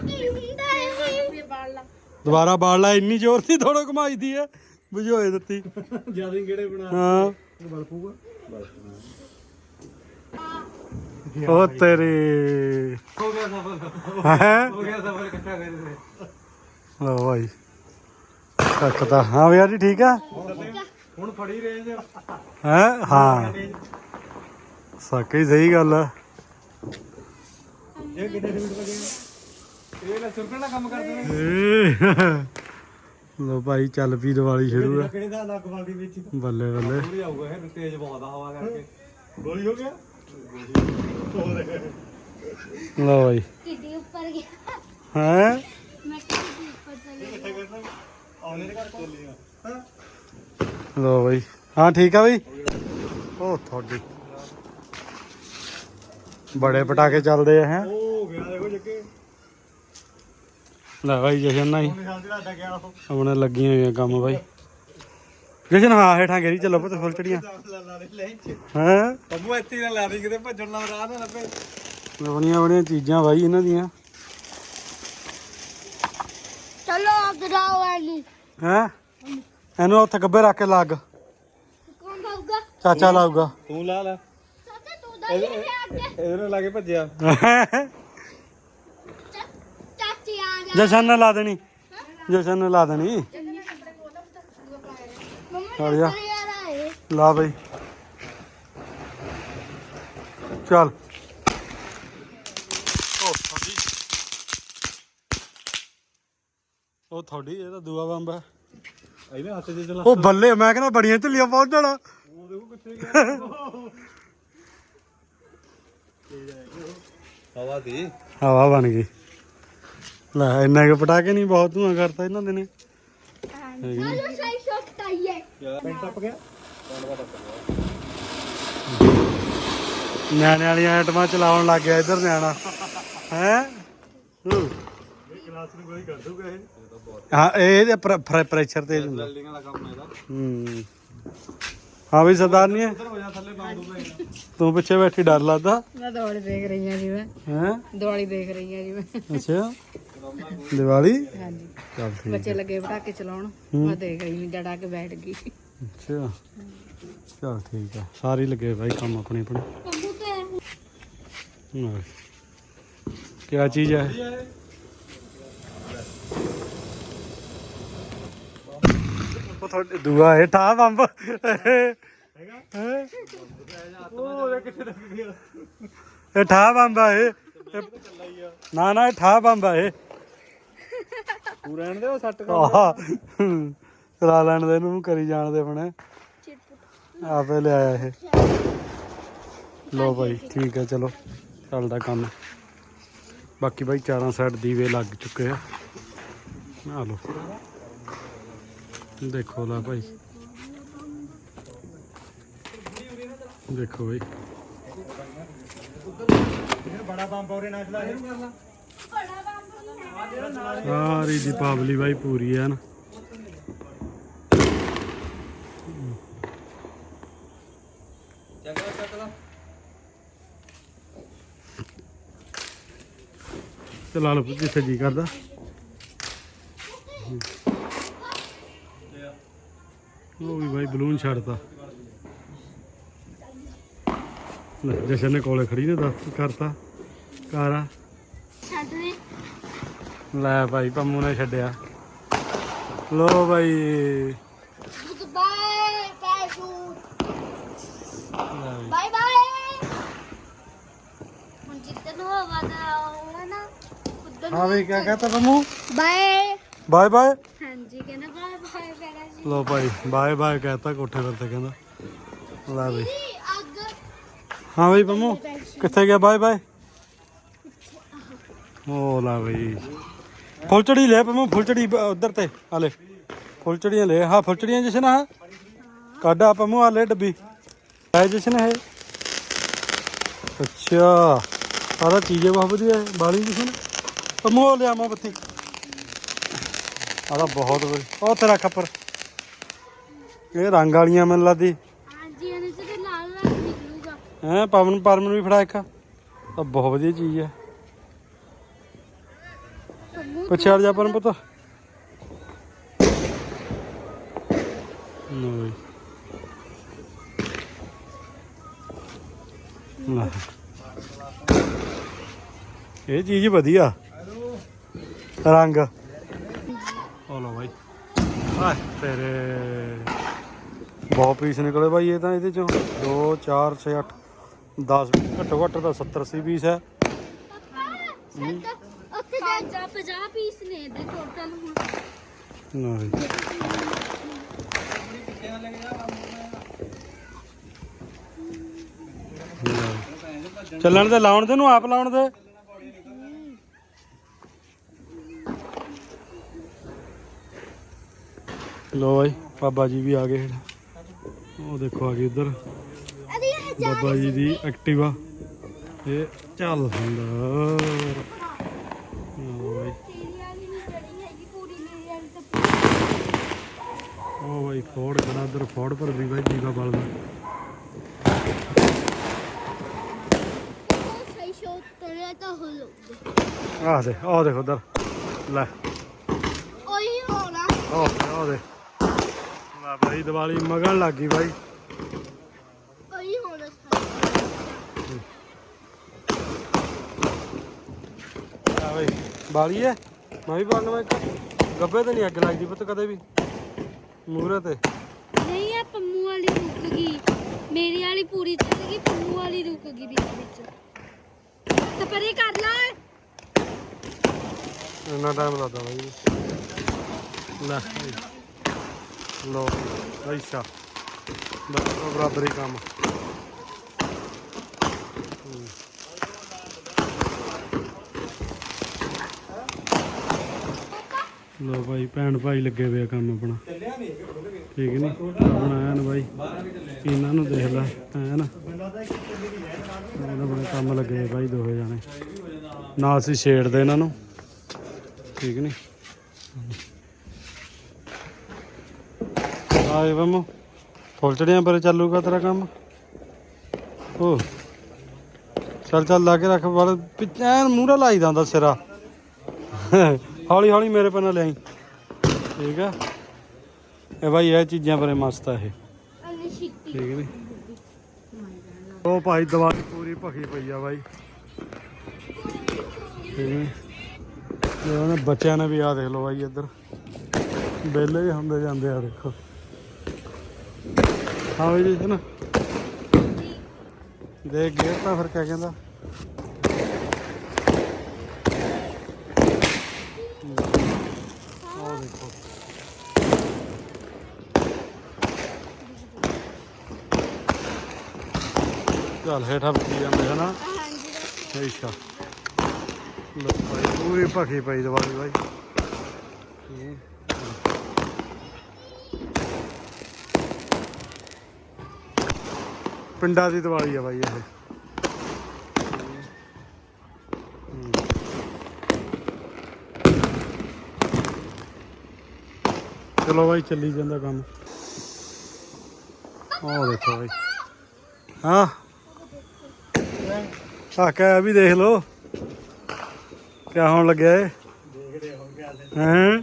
ਦੁਬਾਰਾ ਬਾੜ ਲਾ ਇੰਨੀ ਜ਼ੋਰ ਦੀ ਥੋੜੋ ਘਮਾਈ ਦੀ ਹੈ। ਬੁਝੋਏ ਦਿੱਤੀ। ਜ਼ਿਆਦਾ ਕਿਹੜੇ ਬਣਾ। ਹਾਂ। ਬਲ ਪੂਗਾ ਉਹ ਤੇਰੇ ਹੋ ਗਿਆ ਸਫਲ ਹੈ? ਹੋ ਗਿਆ ਸਫਲ ਇਕੱਠਾ ਕਰ ਲਓ ਭਾਈ ਕੱਕਦਾ ਹਾਂ ਵੀ ਜੀ ਠੀਕ ਆ? ਹੁਣ ਫੜੀ ਰੇਂਜ ਹੈ? ਹਾਂ। ਸਾਕਈ ਸਹੀ ਗੱਲ ਆ। ਇਹ ਕਿੰਨੇ ਮਿੰਟ ਲੱਗੇ ਇਹ ਲੈ ਚੁਰਕਣ ਦਾ ਕੰਮ ਕਰਦੇ ਨੇ। ਲੋ ਭਾਈ ਚੱਲ ਪੀ ਦੀਵਾਲੀ ਸ਼ੁਰੂ ਆ। ਕਿਹੜੇ ਦਾ ਲੱਗ ਬਾਲਦੀ ਵਿੱਚ? ਬੱਲੇ ਬੱਲੇ। ਪੂਰੀ ਆਊਗਾ ਇਹ ਤੇਜ਼ ਬਹੁਤ ਆ ਹਵਾ ਕਰਕੇ। ਗੋਲੀ ਹੋ ਗਿਆ? ਲੋ ਭਾਈ ਕਿੱਡੀ ਉੱਪਰ ਗਿਆ। ਹੈ ਮੈਂ ਕਿੱਡੀ ਉੱਪਰ ਚਲੀ ਗਈ ਆਉਣੇ ਦੇ ਘਰ ਚੱਲੀਆਂ ਲੋ ਭਾਈ ਹਾਂ ਠੀਕ ਆ ਬਈ? ਉਹ ਤੁਹਾਡੀ। ਬੜੇ ਪਟਾਕੇ ਚੱਲਦੇ ਆ ਹੈ? ਹੋ ਗਿਆ ਦੇਖੋ ਜੱਗੇ ਲੈ ਭਾਈ ਜਸ਼ਨ ਨਾਲ ਹੀ। ਆਪਣੇ ਲੱਗੀਆਂ ਹੋਈਆਂ ਕੰਮ ਭਾਈ ਜਸ਼ਨ ਹਾਂ ਹੇਠਾਂ ਗੇਰੀ ਚੱਲੋ ਪੁੱਤ ਫੁੱਲ ਚੜੀਆਂ। ਹੈ? ਪੰਮੂ ਇੱਥੇ ਨਾ ਲਾ ਦੇ ਕਿਤੇ ਭੱਜਣ ਨਾਲ ਰਾਹ ਨਾ ਲੱਭੇ। ਆਪਣੀਆਂ ਆਪਣੀਆਂ ਚੀਜ਼ਾਂ ਭਾਈ ਇਹਨਾਂ ਦੀਆਂ। ਹੈ? ਇਹਨੂੰ ਉੱਥੇ ਗੱਬੇ ਰੱਖ ਕੇ ਲੱਗ। ਕੌਣ ਖਾਊਗਾ ਚਾਚਾ ਲਾਊਗਾ। ਤੂੰ ਲਾ ਲੈ। ਚਾਚਾ ਤੂੰ ਦਾ ਹੀ ਹੈ ਅੱਗੇ ਇਹਦੇ ਨਾਲ ਲਾ ਕੇ ਭੱਜਿਆ। ਚਾਚੀ ਆ ਜਾ। ਜਸ਼ਨ ਨੇ ਲਾ ਦੇਣੀ। ਜਸ਼ਨ ਨੇ ਲਾ ਦੇਣੀ। ਜਾ ਲਾ ਬਈ। ਚੱਲ ਉਹ ਤੁਹਾਡੀ ਤੁਹਾਡੀ ਇਹ ਤਾਂ ਦੂਆ ਬੰਬ ਹੈ। ਇਹਨੇ ਹੱਥ 'ਚ ਚਲਾ। ਉਹ ਬੱਲੇ ਮੈਂ ਕਹਿੰਦਾ ਬੜੀਆਂ ਢਿੱਲੀਆਂ ਪਹੁੰਚ ਜਾਣਾ ਉਹ ਦੇਖੋ ਕਿੱਥੇ ਗਿਆ। ਹਵਾ ਦੀ। ਹਵਾ ਬਣ ਗਈ। ਲੈ ਇੰਨਾ ਕਿ ਪਟਾਕੇ ਨਹੀਂ ਬਹੁਤ ਧੂਆਂ ਕਰਤਾ ਇਹਨਾਂ ਦੇ ਨੇ। ਚਲੋ ਸਹੀ ਸ਼ਾਟ ਟੱਪ ਗਿਆ? ਨਿਆਣੇ ਵਾਲੀਆਂ ਆਈਟਮਾਂ ਚਲਾਉਣ ਲੱਗ ਗਿਆ ਇੱਧਰ ਨਿਆਣਾ। ਹੈ? ਕਲਾਸ ਨੂੰ ਕੋਈ ਕਰ ਦੂਗਾ ਇਹ। ਹਾਂ ਇਹ ਇਹਦੇ ਪ੍ਰੈਸ਼ਰ ਤੇ ਹੁੰਦਾ। ਬਿਲਡਿੰਗ ਵਾਲਾ ਕੰਮ ਹੈ ਇਹਦਾ। ਹੂੰ। ਹਾਂ ਵੀ ਸਰਦਾਰ ਨਹੀਂ ਉੱਧਰ ਹੋ ਤੂੰ ਪਿੱਛੇ ਬੈਠੀ ਡਰ ਲੱਗਦਾ? ਮੈਂ ਦਿਵਾਲੀ ਦੇਖ ਰਹੀ ਹਾਂ ਜੀ ਮੈਂ। ਹੈ? ਦਿਵਾਲੀ ਦੇਖ ਰਹੀ ਹਾਂ ਜੀ ਮੈਂ। ਅੱਛਾ। ਦੀਵਾਲੀ? ਹਾਂਜੀ। ਚੱਲ ਠੀਕ ਬੱਚੇ ਲੱਗੇ ਪਟਾਕੇ ਚਲਾਉਣ। ਮੈਂ ਦੇਖ ਰਹੀ ਹਾਂ ਡੜਾ ਕੇ ਬੈਠ ਗਈ। ਅੱਛਾ। ਚਲ ਠੀਕ ਆ ਸਾਰੇ ਲੱਗੇ ਭਾਈ ਕੰਮ ਆਪਣੇ ਆਪਣੇ। ਤੇ ਕੀ ਚੀਜ਼ ਹੈ? ਉਹ ਤੁਹਾਡੇ ਦੂਆ ਇਹ ਠਾ ਬੰਬ। ਹੈਗਾ ਉਹ ਕਿੱਥੇ ਲੱਗ ਗਿਆ ਇਹ ਠਾ ਬੰਬ ਆ ਇਹ। ਨਾ ਨਾ ਇਹ ਠਾ ਬੰਬ ਆ ਇਹ। ਤੂੰ ਰਹਿਣ ਦੇ ਉਹ ਸੱਟ ਕਰ। ਚਲਾ ਲੈਣ ਦੇ ਇਹਨੂੰ ਕਰੀ ਜਾਣ ਦੇ ਆਪਣੇ। ਆਪੇ ਲਿਆਇਆ ਇਹ। ਲੋ ਭਾਈ ਠੀਕ ਹੈ ਚਲੋ। ਚੱਲਦਾ ਕੰਮ। ਬਾਕੀ ਭਾਈ ਚਾਰਾਂ ਸਾਈਡ ਦੀਵੇ ਲੱਗ ਚੁੱਕੇ ਆ। ਆ ਲੋ ਦੇਖੋ ਲਾ ਭਾਈ। ਦੇਖੋ ਭਾਈ ਬੜਾ ਬੰਬ ਔਰੇ ਨਾ ਚਲਾ ਇਹਨੂੰ ਕਰਨਾ ਸਾਰੀ ਦੀਪਾਵਲੀ ਭਾਈ ਪੂਰੀ ਹੈ ਨਾ। ਚੱਕਲਾ ਚੱਕਲਾ ਚਲਾ ਲਓ, ਜਿੱਥੇ ਜੀ ਕਰਦਾ ਉਹ ਵੀ ਭਾਈ ਬਲੂਨ ਛੱਡਤਾ। ਲੈ ਜਸ਼ਨ ਨੇ ਕੋਲੇ ਖੜੀ ਨੇ ਦੱਸ ਕਰਤਾ? ਕਾਰਾ ਛੱਡ ਦੇ। ਲੈ ਭਾਈ ਪੰਮੂ ਨੇ ਛੱਡਿਆ। ਲੋ ਭਾਈ। ਬਾਏ ਪੈਸ਼ੂ। ਬਾਏ ਬਾਏ ਹੁਣ ਜਿੱਦਨ ਹੋਵਾ ਦਾ ਆਉਣਾ ਨਾ ਉਦੋਂ ਹਾਂ ਭਾਈ ਕੀ ਕਹਤਾ ਪੰਮੂ? ਬਾਏ ਬਾਏ ਬਾਏ ਹਾਂਜੀ ਕਹਿੰਦਾ ਬਾਏ ਬਾਏ ਪੈਣਾ ਜੀ ਲੋ ਭਾਈ, ਬਾਏ ਬਾਏ ਕਹਤਾ ਕੋਠੇ ਪਰ ਤੇ ਕਹਿੰਦਾ। ਲੈ ਬਈ। ਹਾਂ ਬਈ ਪੰਮੂ, ਕਿੱਥੇ ਗਿਆ? Bye bye. ਉਹ ਲਾ ਬਈ। ਫੁੱਲਚੜੀ ਲੈ ਪੰਮੂ, ਫੁੱਲਚੜੀ ਬ- ਤੇ, ਆ ਲੈ। ਫੁੱਲਚੜੀਆਂ ਲੈ। ਹਾਂ ਫੁੱਲਚੜੀਆਂ ਜਸ਼ਨ ਆ। ਕੱਢ ਆ ਪੰਮੂ, ਆ ਲੈ ਡੱਬੀ। ਹੈ ਜਸ਼ਨ ਹੈ ਅੱਛਾ। ਸਾਰਾ ਚੀਜ਼ੇ ਬਹੁਤ ਵਧੀਆ ਹੈ, ਬਾਲੀ ਜਸ਼ਨ। ਪੰਮੂ, ਉਹ ਲਿਆ ਬੱਤੀ। ਆਹ ਤਾਂ ਬਹੁਤ ਵਧੀਆ। ਉਹ ਤੇਰਾ ਖੱਪਰ ਇਹ ਰੰਗ ਵਾਲੀਆਂ ਮੈਨੂੰ ਲੱਗਦੀ। ਹਾਂਜੀ ਇਹਦੇ ਚ ਤੇ ਲਾਲ ਰੰਗ ਨਿਕਲੂਗਾ। ਹੈਂ ਪਵਨ ਪਰਮਨ ਵੀ ਫੜਾ ਇੱਕ। ਤਾਂ ਬਹੁਤ ਵਧੀਆ ਚੀਜ਼ ਹੈ ਪਿੱਛੇ ਹਟ ਜਾ ਪਰਨ ਪਤਾ। ਨੋਈ ਲੈ। ਇਹ ਚੀਜ਼ ਵਧੀਆ। ਰੰਗ। ਉਹ ਲੋ ਭਾਈ ਆ ਤੇਰੇ ਬਹੁਤ ਪੀਸ ਨਿਕਲੇ ਭਾਈ ਇਹ ਤਾਂ ਇਹਦੇ ਚੋਂ। 2 4 6 8 10 ਘੱਟੋ ਘੱਟ ਤਾਂ 70 80 ਪੀਸ ਹੈ। ਉੱਥੇ ਜਾ ਜਾ 50 ਪੀਸ ਨੇ ਇਹਦੇ ਟੋਟਲ ਹੁਣ। ਨਹੀਂ ਚੱਲਣ ਤੇ ਲਾਉਣ ਦੇ ਨੂੰ ਆਪ ਲਾਉਣ ਦੇ। ਲੋ ਭਾਈ ਬਾਬਾ ਜੀ ਵੀ ਆ ਗਏ। ਉਹ ਦੇਖੋ ਆ ਗਏ ਇੱਧਰ। ਬਾਬਾ ਜੀ ਦੀ ਐਕਟਿਵਾ। ਇਹ ਚੱਲ ਹੁੰਦਾ। ਉਹ ਭਾਈ ਫੋੜ ਖੜਾ ਉਧਰ ਫੋੜ ਪਰ ਵੀ ਭਾਈ ਦੀਵਾ ਬਲਦਾ। ਆਹ ਦੇ ਆਹ ਦੇਖ ਉਧਰ ਲੈ। ਉਹੀ ਹੋਣਾ। ਆਹ ਆਹ ਦੇ। ਲੈ ਭਾਈ ਦੀਵਾਲੀ ਮਗਣ ਲੱਗ ਭਾਈ ਉਹੀ ਹੋਣਾ ਆ ਭਾਈ ਬਾਲੀ ਹੈ ਮੈਂ ਵੀ ਬਾਲਣਾ ਇੱਕ। ਗੱਬੇ ਤੇ ਨਹੀਂ ਅੱਗ ਲੱਗਦੀ ਪੁੱਤ ਕਦੇ ਵੀ। ਮੂਹਰੇ ਤੇ। ਨਹੀਂ ਆ ਪੰਮੂ ਵਾਲੀ ਰੁਕ ਗਈ। ਮੇਰੀ ਵਾਲੀ ਪੂਰੀ ਚੱਲ ਗਈ ਪੰਮੂ ਵਾਲੀ ਰੁਕ ਗਈ ਵਿੱਚ ਵਿੱਚ। ਤੇ ਪਰੇ ਕਰ ਲਾ। ਇੰਨਾ ਟਾਈਮ ਲੱਗਦਾ ਭਾਈ ਲੈ। ਲੋ ਅੱਛਾ ਬਸ ਬਰਾਬਰ ਹੀ। ਕੰਮ ਲੋ ਭਾਈ ਭੈਣ ਭਾਈ ਲੱਗੇ ਹੋਏ ਕੰਮ ਆਪਣਾ। ਠੀਕ ਨਹੀਂ ਆਪਣਾ ਐਨ ਭਾਈ ਇਹਨਾਂ ਨੂੰ ਦੇਖ ਲੈ, ਐਨ। ਇਹਨਾਂ ਬੜੇ ਕੰਮ ਲੱਗੇ ਭਾਈ ਦੋਹੇ ਜਾਣੇ। ਨਾ ਅਸੀਂ ਛੇੜਦੇ ਇਹਨਾਂ ਨੂੰ। ਠੀਕ ਨਹੀਂ ਆਏ ਬੰਮੋ ਫੁੱਲਚੜੀਆਂ ਪਰ ਚੱਲੂਗਾ ਤੇਰਾ ਕੰਮ। ਓ। ਚੱਲ ਚੱਲ ਲਾ ਕੇ ਰੱਖ ਬੜ ਪਿੱਛੇ ਮੂਹਰੇ ਲਾਈਦਾ ਹੁੰਦਾ ਸਿਰਾ। ਹੌਲੀ ਹੌਲੀ ਮੇਰੇ ਪੇ ਨਾਲ ਲਿਆਈ। ਠੀਕ ਆ? ਇਹ ਭਾਈ ਇਹ ਚੀਜ਼ਾਂ ਬੜੇ ਮਸਤ ਆ ਇਹ। ਠੀਕ ਨਹੀਂ ਉਹ ਭਾਈ ਦਵਾਈ ਪੂਰੀ ਭਖੀ ਪਈ ਆ ਭਾਈ ਠੀਕ ਨੀ? ਤੇ ਉਹਨੇ ਬੱਚਿਆਂ ਨੇ ਵੀ ਆ ਦੇਖ ਲਓ ਭਾਈ ਇੱਧਰ। ਬੇਲੇ ਹੁੰਦੇ ਜਾਂਦੇ ਆ ਦੇਖੋ। ਹਾਂ ਵੀ ਜੀ ਹੈਨਾ ਦੇਖ ਗੇਅਰ ਤਾਂ ਫਿਰ ਕਿਆ ਕਹਿੰਦਾ? ਚੱਲ ਹੇਠਾਂ ਵੀ ਜਾਂਦੇ ਹਨਾ ਹਾਂਜੀ ਅੱਛਾ ਲੋ ਭਾਈ, ਪੂਰੀ ਭਖੀ ਪਈ ਦਵਾਈ ਭਾਈ ਠੀਕ ਪਿੰਡਾਂ ਦੀ ਦੀਵਾਲੀ ਆ ਬਾਈ ਇਹ। ਚਲੋ ਬਾਈ, ਚੱਲੀ ਜਾਂਦਾ ਕੰਮ। ਆਹ ਦੇਖੋ ਬਾਈ। ਹਾਂ। ਆ ਕੇ ਵੀ ਦੇਖ ਲੋ ਕਿਆ ਹੋਣ ਲੱਗਿਆ ਏ ਹੈਂ?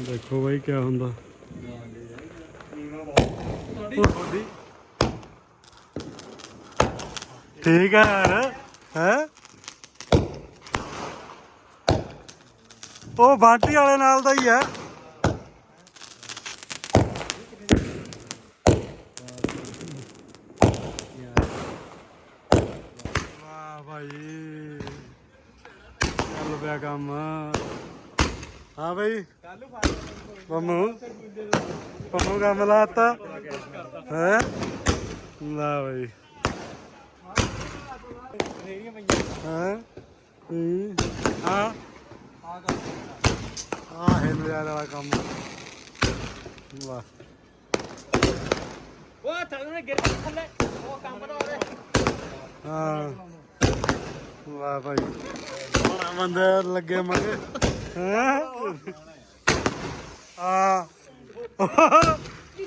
ਦੇਖੋ ਬਾਈ, ਕਿਆ ਹੁੰਦਾ। ਤੁਹਾਡੀ ਠੀਕ ਹੈ ਯਾਰ, ਹੈ? ਉਹ ਬਾਂਟੀ ਵਾਲੇ ਨਾਲ ਦਾ ਹੀ ਹੈ। ਵਾਹ ਭਾਈ, ਚੱਲ ਪਿਆ ਕੰਮ। ਹਾਂ ਭਾਈ। ਪੰਮੂ ਪੰਮੂ ਕੰਮ ਲਾਤਾ। ਹੈ? ਲਾ ਭਾਈ ਹਾਂ? ਹੂੰ, ਹਾਂ। ਆ ਹੈ ਨਜ਼ਾਰੇ ਵਾਲਾ ਕੰਮ। ਵਾਹ ਉਹ ਥੱਲੇ ਗਿਰ ਥੱਲੇ। ਉਹ ਕੰਮ ਦਾ ਹਾਂ। ਵਾਹ ਭਾਈ। ਸੋਹਣਾ ਬੰਦੇ ਲੱਗੇ ਮਗੇ ਹਾਂ? ਆ ਆ ਗਈ